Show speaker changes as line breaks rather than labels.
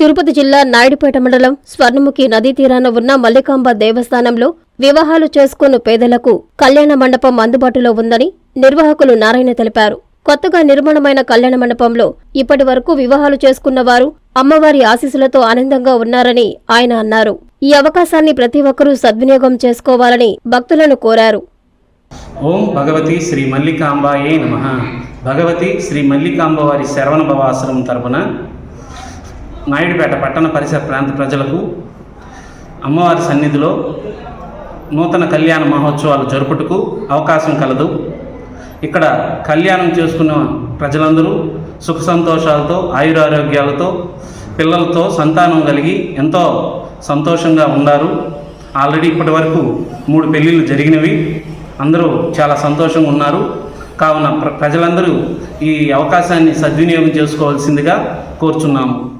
తిరుపతి జిల్లా నాయుడుపేట మండలం స్వర్ణముఖి నదీ తీరాన ఉన్న మల్లికాంబ దేవస్థానంలో వివాహాలు చేసుకున్న పేదలకు కళ్యాణ మండపం అందుబాటులో ఉందని నిర్వాహకులు నారాయణ తెలిపారు. కొత్తగా నిర్మాణమైన కళ్యాణ మండపంలో ఇప్పటి వరకు వివాహాలు చేసుకున్న వారు అమ్మవారి ఆశీస్సులతో ఆనందంగా ఉన్నారని ఆయన అన్నారు. ఈ అవకాశాన్ని ప్రతి ఒక్కరూ సద్వినియోగం చేసుకోవాలని భక్తులను కోరారు.
ఓం భగవతి శ్రీ మల్లికాంబాయే నమ. భగవతి శ్రీ మల్లికాంబ వారి శరవణ భవాశ్రమం తరపున నాయుడుపేట పట్టణ పరిసర ప్రాంత ప్రజలకు అమ్మవారి సన్నిధిలో నూతన కళ్యాణ మహోత్సవాలు జరుపుటకు అవకాశం కలదు. ఇక్కడ కళ్యాణం చేసుకున్న ప్రజలందరూ సుఖ సంతోషాలతో ఆయురారోగ్యాలతో పిల్లలతో సంతానం కలిగి ఎంతో సంతోషంగా ఉన్నారు ఆల్రెడీ ఇప్పటి వరకు మూడు పెళ్ళిళ్ళు జరిగినవి. అందరూ చాలా సంతోషంగా ఉన్నారు. కావున ప్ర- ప్రజలందరూ ఈ అవకాశాన్ని సద్వినియోగం చేసుకోవాల్సిందిగా కోరుచున్నాము.